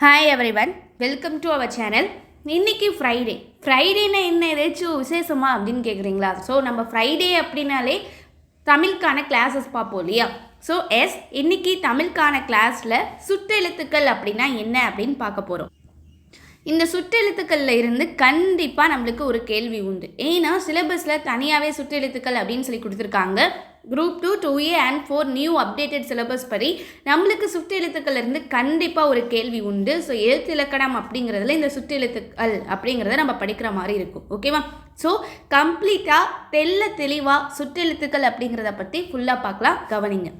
Hi everyone welcome to our channel இன்றைக்கி Friday ஃப்ரைடேனா என்ன ஏதாச்சும் விசேஷமா அப்படின்னு கேட்குறீங்களா ஸோ நம்ம ஃப்ரைடே அப்படின்னாலே தமிழுக்கான கிளாஸஸ் பார்ப்போம் இல்லையா? ஸோ எஸ் இன்றைக்கி தமிழுக்கான கிளாஸில் சுற்றெழுத்துக்கள் அப்படின்னா என்ன அப்படின்னு பார்க்க போகிறோம் இந்த சுற்றெழுத்துக்களில் இருந்து கண்டிப்பாக நம்மளுக்கு ஒரு கேள்வி உண்டு. ஏன்னா சிலபஸில் தனியாகவே சுற்றெழுத்துக்கள் அப்படின்னு சொல்லி கொடுத்துருக்காங்க. Group two two A and four new updated syllabus படி நம்மளுக்கு சுட்டெழுத்துக்கள்ல இருந்து கண்டிப்பாக ஒரு கேள்வி உண்டு. ஸோ எழுத்து இலக்கணம் அப்படிங்கிறதுல இந்த சுட்டெழுத்துக்கள் அப்படிங்கிறத நம்ம படிக்கிற மாதிரி இருக்கும். ஓகேவா ஸோ கம்ப்ளீட்டாக தெல்ல தெளிவாக சுட்டெழுத்துக்கள் அப்படிங்கிறத பற்றி ஃபுல்லாக பார்க்கலாம். கவனிங்க.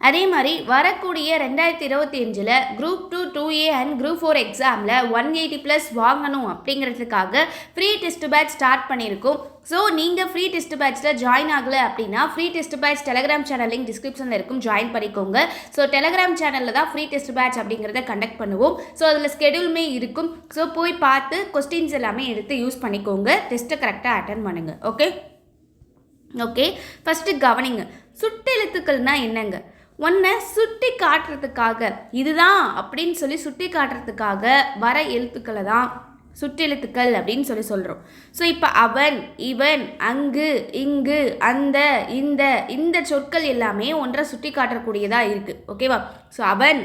அதே மாதிரி வரக்கூடிய ரெண்டாயிரத்தி இருபத்தி அஞ்சில் group two two A and group four எக்ஸாமில் ஒன் எயிட்டி ப்ளஸ் வாங்கணும் அப்படிங்கிறதுக்காக ஃப்ரீ டெஸ்ட் பேட்ச் ஸ்டார்ட் பண்ணியிருக்கோம். ஸோ நீங்கள் ஃப்ரீ டெஸ்ட் பேட்ச்சில் ஜாயின் ஆகலை அப்படின்னா free test batch Telegram channel link டிஸ்கிரிப்ஷனில் இருக்கும். ஜாயின் பண்ணிக்கோங்க. ஸோ டெலகிராம் சேனலில் தான் ஃப்ரீ டெஸ்ட் பேட்ச் அப்படிங்கிறத கண்டக்ட் பண்ணுவோம். ஸோ அதில் ஸ்கெடியூலுமே இருக்கும். ஸோ போய் பார்த்து கொஸ்டின்ஸ் எல்லாமே எடுத்து யூஸ் பண்ணிக்கோங்க. டெஸ்ட்டை கரெக்டாக அட்டன் பண்ணுங்கள் ஓகே ஓகே ஃபஸ்ட்டு கவனிங்க. சுட்டெழுத்துக்கள்னால் என்னங்க? உன்னை சுட்டி காட்டுறதுக்காக. இதுதான் அப்படின்னு சொல்லி சுட்டி காட்டுறதுக்காக வர எழுத்துக்களை தான் சுட்டெழுத்துக்கள் அப்படின்னு சொல்லி சொல்கிறோம் ஸோ இப்போ அவன் இவன் அங்கு இங்கு அந்த இந்த இந்த சொற்கள் எல்லாமே ஒன்றை சுட்டி காட்டக்கூடியதாக இருக்குது ஓகேவா ஸோ அவன்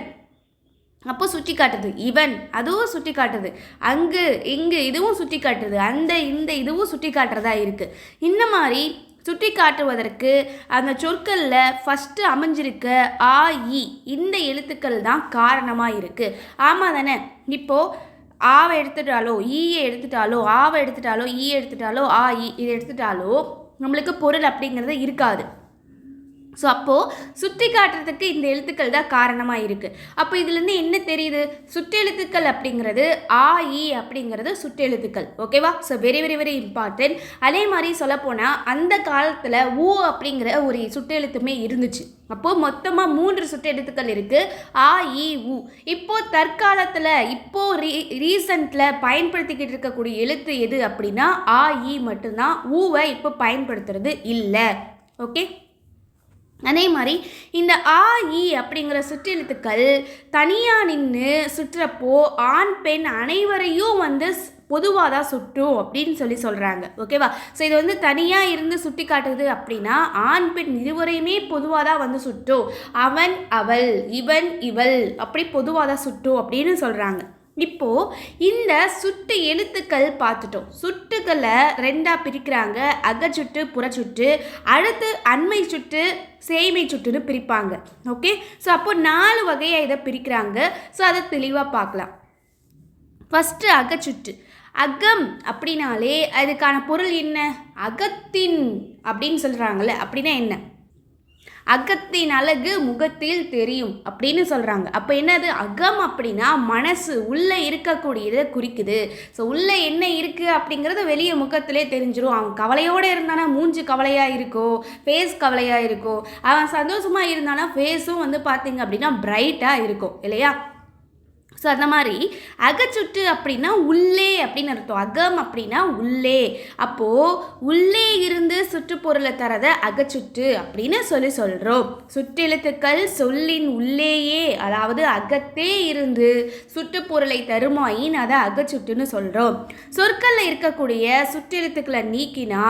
அப்போ சுட்டி காட்டுது இவன் அதுவும் சுட்டி காட்டுது அங்கு இங்கு இதுவும் சுட்டி காட்டுது அந்த இந்த இதுவும் சுட்டி காட்டுறதா இருக்குது இந்த மாதிரி சுட்டி காட்டுவதற்கு அந்த சொற்களில் ஃபஸ்ட்டு அமைஞ்சிருக்க ஆ இ இந்த எழுத்துக்கள் தான் காரணமாக இருக்குது ஆமாம் தானே? இப்போது ஆவை எடுத்துட்டாலோ ஈயை எடுத்துட்டாலோ ஆவை எடுத்துட்டாலோ ஈ எடுத்துட்டாலோ ஆ இ இதை எடுத்துட்டாலோ நம்மளுக்கு பொருள் அப்படிங்கிறது இருக்காது. ஸோ அப்போது சுற்றி காட்டுறதுக்கு இந்த எழுத்துக்கள் தான் காரணமாக இருக்குது அப்போ இதுலேருந்து என்ன தெரியுது? சுட்டெழுத்துக்கள் அப்படிங்கிறது ஆ இ அப்படிங்கிறது சுட்டெழுத்துக்கள் ஓகேவா so very very very important அதே மாதிரி சொல்லப்போனால் அந்த காலத்தில் ஊ அப்படிங்கிற ஒரு சுட்டெழுத்துமே இருந்துச்சு. அப்போது மொத்தமாக மூன்று சுட்டெழுத்துக்கள் இருக்குது ஆ இ உ. இப்போது தற்காலத்தில் இப்போது ரீ ரீசண்டில் பயன்படுத்திக்கிட்டு இருக்கக்கூடிய எழுத்து எது அப்படின்னா ஆ இ மட்டும்தான். ஊவை இப்போ பயன்படுத்துறது இல்லை. ஓகே அதே மாதிரி இந்த ஆ இ அப்படிங்கிற சுற்றெழுத்துக்கள் தனியாக நின்று சுற்றுறப்போ ஆண் பெண் அனைவரையும் வந்து பொதுவாக தான் சுட்டும் அப்படின்னு சொல்லி சொல்கிறாங்க ஓகேவா? ஸோ இது வந்து தனியாக இருந்து சுட்டி காட்டுது அப்படின்னா ஆண் பெண் இருவரையுமே பொதுவாக தான் வந்து சுட்டும் அவன் அவள் இவன் இவள் அப்படி பொதுவாக தான் சுட்டும் அப்படின்னு சொல்கிறாங்க இப்போ இந்த சுட்டு எழுத்துக்கள் பார்த்துட்டோம். சுட்டுகளை ரெண்டாக பிரிக்கிறாங்க. அகச்சுட்டு புறச்சுட்டு அடுத்து அண்மை சுட்டு சேமை சுட்டுன்னு பிரிப்பாங்க. ஓகே? ஸோ அப்போ நாலு வகையாக இதை பிரிக்கிறாங்க. ஸோ அதை தெளிவாக பார்க்கலாம். ஃபஸ்ட்டு அகச்சுட்டு அகம் அப்படின்னாலே அதுக்கான பொருள் என்ன? அகத்தின் அப்படின்னு சொல்கிறாங்கல்ல அப்படின்னா என்ன? அகத்தின் அழகு முகத்தில் தெரியும் அப்படின்னு சொல்கிறாங்க அப்போ என்னது? அகம் அப்படின்னா மனசு உள்ளே இருக்கக்கூடியதை குறிக்குது. ஸோ உள்ளே என்ன இருக்குது அப்படிங்கிறது வெளியே முகத்திலே தெரிஞ்சிடும் அவன் கவலையோடு இருந்தானா மூஞ்சி கவலையாக இருக்கோ? ஃபேஸ் கவலையாக இருக்கோ? அவன் சந்தோஷமாக இருந்தானா ஃபேஸும் வந்து பார்த்தீங்க அப்படின்னா பிரைட்டாக இருக்கும் இல்லையா? ஸோ அந்த மாதிரி அகச்சுட்டு அப்படின்னா உள்ளே அப்படின்னு அர்த்தம். அகம் அப்படின்னா உள்ளே. அப்போது உள்ளே இருந்து சுற்றுப்பொருளை தரத அகச்சுட்டு அப்படின்னு சொல்லி சொல்கிறோம் சுற்றெழுத்துக்கள் சொல்லின் உள்ளேயே அதாவது அகத்தே இருந்து சுற்றுப்பொருளை தருமாயின் அதை அகச்சுட்டுன்னு சொல்கிறோம் சொற்களில் இருக்கக்கூடிய சுற்றெழுத்துக்களை நீக்கினா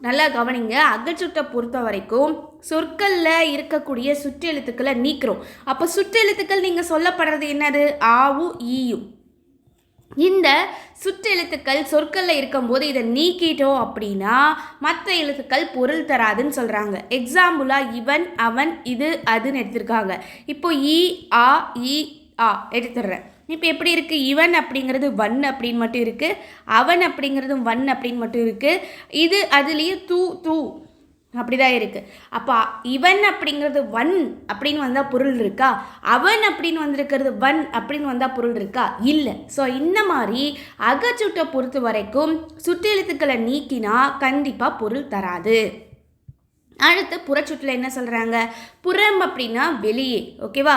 நல்லா கவனிங்க அகச்சுட்டை பொறுத்த வரைக்கும் சொற்களில் இருக்கக்கூடிய சுற்றெழுத்துக்களை நீக்கிறோம். அப்போ சுற்றெழுத்துக்கள் நீங்கள் சொல்லப்படுறது என்னது? ஆவு ஈயும். இந்த சுற்றெழுத்துக்கள் சொற்களில் இருக்கும்போது இதை நீக்கிட்டோம் அப்படின்னா மற்ற எழுத்துக்கள் பொருள் தராதுன்னு சொல்கிறாங்க எக்ஸாம்பிளாக இவன் அவன் இது அதுன்னு எடுத்திருக்காங்க. இப்போ இ ஆ இ ஆ எடுத்துடுறேன். இப்போ எப்படி இருக்குது இவன் அப்படிங்கிறது வன் அப்படின்னு மட்டும் இருக்குது அவன் அப்படிங்கிறதும் வன் அப்படின்னு மட்டும் இருக்குது இது அதுலேயும் தூ தூ அப்படி தான் இருக்குது அப்போ இவன் அப்படிங்கிறது வன் அப்படின்னு வந்தால் பொருள் இருக்கா? அவன் அப்படின்னு வந்திருக்கிறது வன் அப்படின்னு வந்தால் பொருள் இருக்கா? இல்லை. ஸோ இந்த மாதிரி அகச்சுட்டை பொறுத்த வரைக்கும் சுற்றெழுத்துக்களை நீக்கினா கண்டிப்பாக பொருள் தராது. அடுத்து புறச்சுட்டில் என்ன சொல்கிறாங்க புறம் அப்படின்னா வெளியே ஓகேவா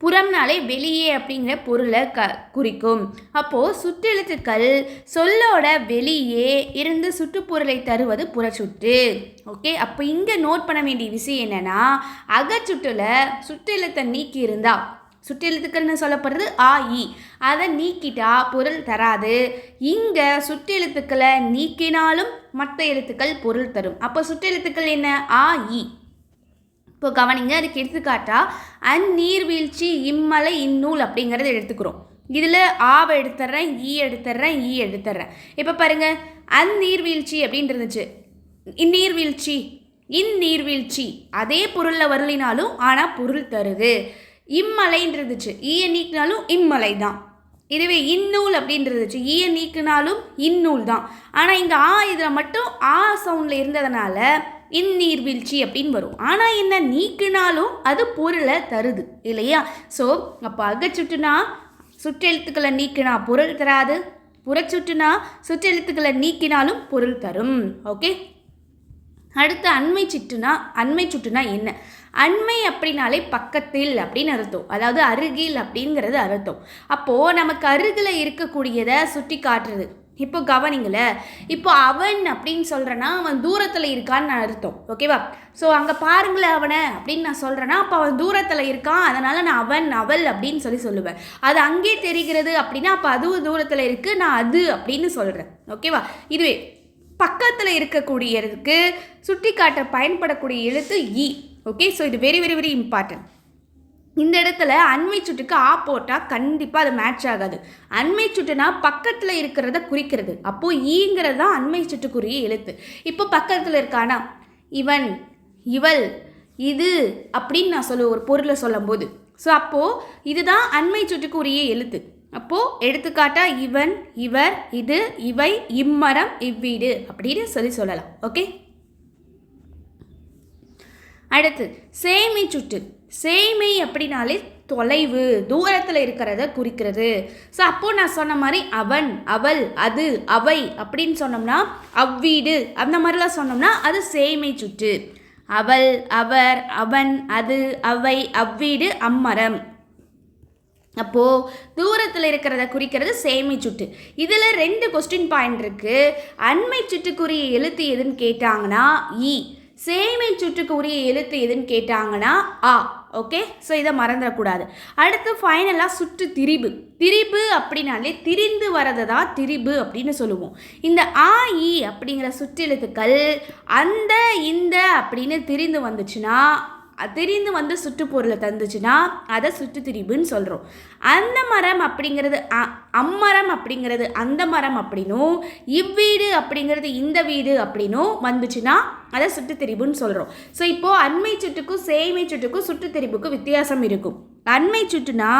புறம்னாலே வெளியே அப்படிங்கிற பொருளை க குறிக்கும். அப்போது சுற்றெழுத்துக்கள் சொல்லோட வெளியே இருந்து சுற்றுப்பொருளை தருவது புறச்சுட்டு ஓகே? அப்போ இங்கே நோட் பண்ண வேண்டிய விஷயம் என்னென்னா அகச்சுட்டில் சுற்றெழுத்தை நீக்கி இருந்தா சுற்றெழுத்துக்கள்னு சொல்லப்படுறது ஆ இ. அதை நீக்கிட்டா பொருள் தராது. இங்கே சுற்றெழுத்துக்களை நீக்கினாலும் மற்ற எழுத்துக்கள் பொருள் தரும். அப்போ சுற்றெழுத்துக்கள் என்ன? ஆ இ. இப்போ கவனிங்க அதுக்கு எடுத்துக்காட்டா அந்நீர்வீழ்ச்சி இம்மலை இந்நூல் அப்படிங்கிறத எடுத்துக்கிறோம். இதில் ஆவை எடுத்துட்றேன் ஈ எடுத்துட்றேன் ஈ எடுத்துட்றேன் இப்போ பாருங்க அந்நீர்வீழ்ச்சி அப்படின்னு இருந்துச்சு. இந்நீர்வீழ்ச்சி இந்நீர்வீழ்ச்சி அதே பொருளில் வரலினாலும் ஆனால் பொருள் தருது. இம்மலைன்றிருந்துச்சு ஈயை ஈய நீக்கினாலும் இம்மலை தான். இதுவே இந்நூல் அப்படின்றிருந்துச்சு ஈயை ஈய நீக்கினாலும் இந்நூல் தான். ஆனால் இங்கே ஆ இதில் மட்டும் ஆ சவுண்டில் இருந்ததுனால இந்நீர்வீழ்ச்சி அப்படின்னு வரும். ஆனால் என்ன நீக்கினாலும் அது பொருளை தருது இல்லையா? ஸோ அப்போ அகச்சுட்டுனா சுற்றெழுத்துக்களை நீக்கினா பொருள் தராது. புறச்சுட்டுனா சுற்றெழுத்துக்களை நீக்கினாலும் பொருள் தரும். ஓகே அடுத்து அண்மை சுட்டுனா அண்மை சுட்டுனா என்ன? அண்மை அப்படின்னாலே பக்கத்தில் அப்படின்னு அர்த்தம். அதாவது அருகில் அப்படிங்கிறது அர்த்தம். அப்போது நமக்கு அருகில் இருக்கக்கூடியதை சுட்டி காட்டுறது இப்போ கவனிங்கள இப்போ அவன் அப்படின்னு சொல்கிறேன்னா அவன் தூரத்தில் இருக்கான்னு நான் அர்த்தம். ஓகேவா? ஸோ அங்கே பாருங்களேன் அவனை அப்படின்னு நான் சொல்கிறேன்னா அப்போ அவன் தூரத்தில் இருக்கான். அதனால் நான் அவன் அவள் அப்படின்னு சொல்லி சொல்லுவேன். அது அங்கே தெரிகிறது அப்படின்னா அப்போ அதுவும் தூரத்தில் இருக்குது நான் அது அப்படின்னு சொல்கிறேன் ஓகேவா? இதுவே பக்கத்தில் இருக்கக்கூடியதுக்கு சுட்டி காட்ட பயன்படக்கூடிய எழுத்து இ. ஓகே? ஸோ இது வெரி வெரி வெரி இம்பார்ட்டன்ட் இந்த இடத்துல அண்மை சுட்டுக்கு ஆ போட்டால் கண்டிப்பாக அது மேட்ச் ஆகாது. அண்மை சுட்டுனா பக்கத்தில் இருக்கிறத குறிக்கிறது. அப்போது ஈங்கிறது தான் அண்மை சுட்டுக்குரிய எழுத்து. இப்போ பக்கத்தில் இருக்கானா? இவன் இவள் இது அப்படின்னு நான் சொல்லுவேன் ஒரு பொருளை சொல்லும்போது. ஸோ அப்போது இதுதான் அண்மை சுட்டுக்குரிய எழுத்து. அப்போது எடுத்துக்காட்டா இவன் இவர் இது இவை இம்மரம் இவ்வீடு அப்படின்னு சொல்லி சொல்லலாம். ஓகே அடுத்து சேமி சுட்டு சேமை அப்படின்னாலே தொலைவு தூரத்தில் இருக்கிறத குறிக்கிறது. ஸோ அப்போது நான் சொன்ன மாதிரி அவன் அவள் அது அவை அப்படின்னு சொன்னோம்னா அவ்வீடு. அந்த மாதிரிலாம் சொன்னோம்னா அது சேமை சுற்று. அவள் அவர் அவன் அது அவை அவ்வீடு அம்மரம். அப்போது தூரத்தில் இருக்கிறத குறிக்கிறது சேமை சுட்டு இதில் ரெண்டு கொஸ்டின் பாயிண்ட் இருக்குது அண்மை சுட்டுக்குரிய எழுத்து எதுன்னு கேட்டாங்கன்னா இ. சேமை சுட்டுக்குரிய எழுத்து எதுன்னு கேட்டாங்கன்னா ஆ ஓகே ஸோ இதை மறந்துடக்கூடாது. அடுத்து ஃபைனலாக சுற்று திரிபு. திரிபு அப்படின்னாலே திரிந்து வரதை தான் திரிபு அப்படின்னு சொல்லுவோம். இந்த ஆ இ அப்படிங்கிற சுற்றெழுத்துக்கள் அந்த இந்த அப்படின்னு திரிந்து வந்துச்சுன்னா தெரிந்து வந்து சுற்றுப்பொருளை தந்துச்சுன்னா அதை சுற்று திரிபுன்னு சொல்கிறோம் அந்த மரம் அப்படிங்கிறது அ- அம்மரம் அப்படிங்கிறது அந்த மரம் அப்படின்னும் இவ்வீடு அப்படிங்கிறது இந்த வீடு அப்படின்னும் வந்துச்சுன்னா அதை சுற்று திரிபுன்னு சொல்கிறோம் ஸோ இப்போது அண்மை சுட்டுக்கும் சேமை சுட்டுக்கும் சுற்று திரிபுக்கும் வித்தியாசம் இருக்கும். அண்மை சுட்டுனா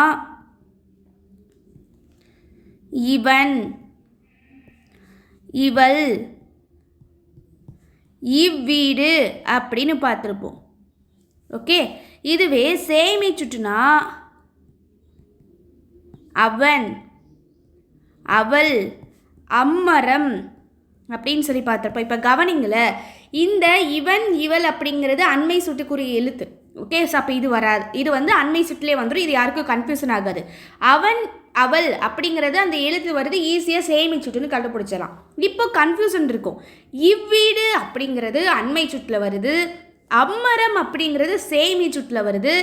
இவன் இவள் இவ்வீடு அப்படின்னு பார்த்துருப்போம். ஓகே? இதுவே சேமி சுட்டுனா அவன் அவள் அம்மரம் அப்படின்னு சொல்லி பார்த்துருப்போம். இப்போ கவனிங்கள இந்த இவன் இவள் அப்படிங்கிறது அண்மை சுட்டுக்குரிய எழுத்து. ஓகே? ஸோ அப்போ இது வராது. இது வந்து அண்மை சுட்டிலே வந்துடும் இது யாருக்கும் கன்ஃபியூஷன் ஆகாது. அவன் அவள் அப்படிங்கிறது அந்த எழுத்து வருது. ஈஸியாக சேமி சுட்டுன்னு கண்டுபிடிச்சிடலாம். இப்போ கன்ஃபியூஷன் இருக்கும். இவ்வீடு அப்படிங்கிறது அண்மை சுட்டில் வருது. அம்மரம் அப்படிங்கிறது சேமி சுட்டில் வருது.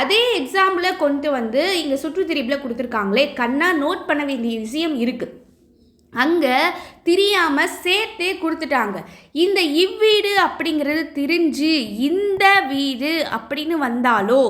அதே எக்ஸாம்பிளை கொண்டு வந்து இங்கே சுற்றுத்திரிப்பில் கொடுத்துருக்காங்களே கண்ணா நோட் பண்ண வேண்டிய விஷயம் இருக்குது அங்கே தெரியாமல் சேர்த்தே கொடுத்துட்டாங்க. இந்த இவ்வீடு அப்படிங்கிறது திரிஞ்சு இந்த வீடு அப்படின்னு வந்தாலோ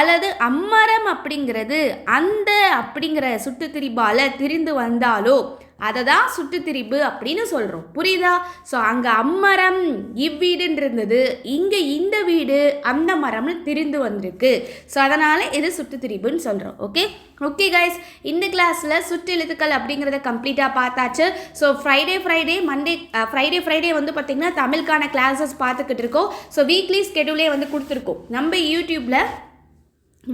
அல்லது அம்மரம் அப்படிங்கிறது அந்த அப்படிங்கிற சுட்டுத்திரிபால் திரிந்து வந்தாலோ அதை தான் சுட்டுத்திரிப்பு அப்படின்னு சொல்கிறோம் புரியுதா? ஸோ அங்கே அம்மரம் இவ்வீடுன்னு இருந்தது இங்கே இந்த வீடு அந்த மரம்னு திரிந்து வந்திருக்கு. ஸோ அதனால் இது சுட்டுத்திரிப்புன்னு சொல்கிறோம் ஓகே ஓகே கைஸ் இந்த கிளாஸில் சுற்றெழுத்துக்கள் அப்படிங்கிறத கம்ப்ளீட்டாக பார்த்தாச்சு. So Friday Friday Monday Friday Friday வந்து பார்த்திங்கன்னா தமிழுக்கான கிளாஸஸ் பார்த்துக்கிட்டு இருக்கோம். ஸோ வீக்லி ஸ்கெடியூலே வந்து கொடுத்துருக்கோம். நம்ம யூடியூப்பில்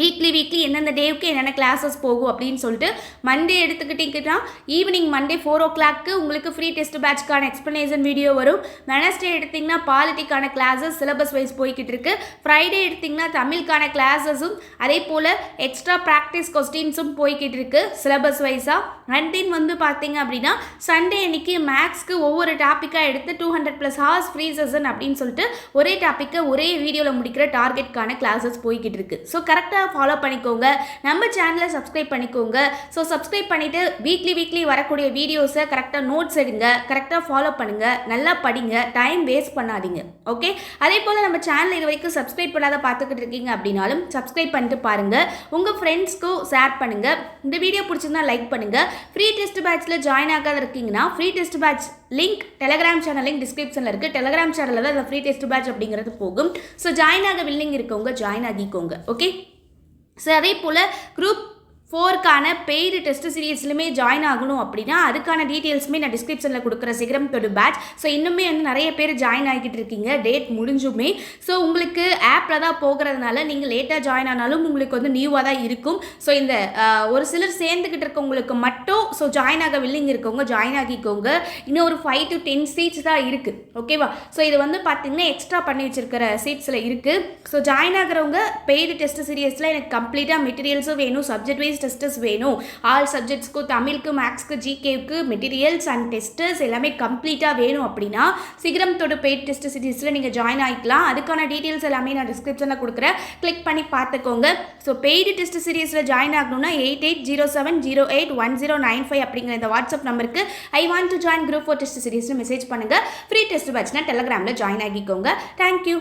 வீக்லி வீக்லி எந்தெந்த டேவுக்கு என்னென்ன கிளாஸஸ் போகும் அப்படின்னு சொல்லிட்டு மண்டே எடுத்துக்கிட்டிங்கன்னா evening Monday four o'clock உங்களுக்கு ஃப்ரீ டெஸ்ட் பேட்ச்க்கான எக்ஸ்ப்ளனேஷன் வீடியோ வரும். வெனஸ்டே எடுத்திங்கன்னா பாலிட்டிக்கான கிளாஸஸ் சிலபஸ் வைஸ் போய்கிட்டு இருக்கு. ஃப்ரைடே எடுத்திங்கன்னா தமிழுக்கான கிளாஸஸும் அதே போல் எக்ஸ்ட்ரா ப்ராக்டிஸ் கொஸ்டின்ஸும் போய்கிட்டு இருக்கு சிலபஸ் வைஸாக அண்ட் தென் வந்து பார்த்தீங்க அப்படின்னா சண்டே அன்னைக்கு மேக்ஸ்க்கு ஒவ்வொரு டாப்பிக்காக எடுத்து two hundred plus hours free session அப்படின்னு சொல்லிட்டு ஒரே டாப்பிக்கை ஒரே வீடியோவில் முடிக்கிற டார்கெட்கான கிளாஸஸ் போய்கிட்டு இருக்கு. ஸோ கரெக்டாக கரெக்டாக ஃபாலோ பண்ணிக்கோங்க. நம்ம சேனலை சப்ஸ்கிரைப் பண்ணிக்கோங்க. ஸோ சப்ஸ்கிரைப் பண்ணிவிட்டு வீக்லி வீக்லி வரக்கூடிய வீடியோஸை கரெக்டாக நோட்ஸ் எடுங்க. கரெக்டாக ஃபாலோ பண்ணுங்கள் நல்லா படிங்க. டைம் வேஸ்ட் பண்ணாதீங்க. ஓகே அதே போல் நம்ம சேனல் இது வரைக்கும் சப்ஸ்கிரைப் பண்ணாத பார்த்துக்கிட்டு இருக்கீங்க அப்படின்னாலும் சப்ஸ்கிரைப் பண்ணிட்டு பாருங்கள் உங்கள் ஃப்ரெண்ட்ஸ்க்கும் ஷேர் பண்ணுங்கள் இந்த வீடியோ பிடிச்சிருந்தா லைக் பண்ணுங்கள் ஃப்ரீ டெஸ்ட் பேட்ச்சில் ஜாயின் ஆகாத இருக்கீங்கன்னா free test batch link Telegram channel link டிஸ்கிரிப்ஷனில் இருக்குது டெலகிராம் சேனலில் தான் இந்த ஃப்ரீ டெஸ்ட் பேட்ச் அப்படிங்கிறது போகும். ஸோ ஜாயின் ஆக வில்லிங் இருக்கவங்க ஜாயின் ஆகிக்கோங்க. ஓகே ஸோ அதே போல் குரூப் ஃபோருக்கான பெய்டு டெஸ்ட் சீரியஸ்லையுமே ஜாயின் ஆகணும் அப்படின்னா அதுக்கான டீட்டெயில்ஸுமே நான் டிஸ்கிரிப்ஷனில் கொடுக்குற சிகரம் தொடு பேட்ச் ஸோ இன்னுமே வந்து நிறைய பேர் ஜாயின் ஆகிக்கிட்டு இருக்கீங்க. டேட் முடிஞ்சுமே. ஸோ உங்களுக்கு ஆப்பில் தான் போகிறதுனால நீங்கள் லேட்டாக ஜாயின் ஆனாலும் உங்களுக்கு வந்து நியூவாக தான் இருக்கும். ஸோ இந்த ஒரு சிலர் சேர்ந்துக்கிட்டு இருக்கவங்களுக்கு மட்டும் ஸோ ஜாயின் ஆக வில்லிங் இருக்கவங்க ஜாயின் ஆகிக்கோங்க. இன்னும் ஒரு ஃபைவ் டு டென் சீட்ஸ் தான் இருக்குது ஓகேவா ஸோ இது வந்து பார்த்திங்கன்னா எக்ஸ்ட்ரா பண்ணி வச்சிருக்கிற சீட்ஸில் இருக்குது ஸோ ஜாயின் ஆகிறவங்க பெய்டு டெஸ்ட் சீரியஸில் எனக்கு கம்ப்ளீட்டாக மெட்டீரியல்ஸும் வேணும் சப்ஜெக்ட் வைஸ் டெஸ்டஸ் வேணும். ஆல் சப்ஜெக்ட்ஸ்க்கும் தமிழுக்கு மேக்ஸ்க்கு ஜிகேவுக்கு மெட்டீரியல்ஸ் அண்ட் டெஸ்டர்ஸ் எல்லாமே கம்ப்ளீட்டாக வேணும் அப்படின்னா சிகரம் தொடு பெய்ட் டெஸ்ட் சீரிஸில் நீங்கள் ஜாயின் ஆகிக்கலாம் அதுக்கான டீட்டெயில்ஸ் எல்லாமே நான் டிஸ்கிரிப்ஷனில் கொடுக்குறேன். கிளிக் பண்ணி பார்த்துக்கோங்க. ஸோ பெய்டு டெஸ்ட் சீரீஸில் ஜாயின் ஆகணும்னா eight eight zero seven zero eight one zero nine five அப்படிங்கிற இந்த வாட்ஸ்அப் நம்பருக்கு I want to join group four test சீரீஸ்னு message பண்ணுங்கள் ஃப்ரீ டெஸ்ட் பேட்ச்னா டெலகிராமில் ஜாயின் ஆகிக்கோங்க. தேங்க்யூ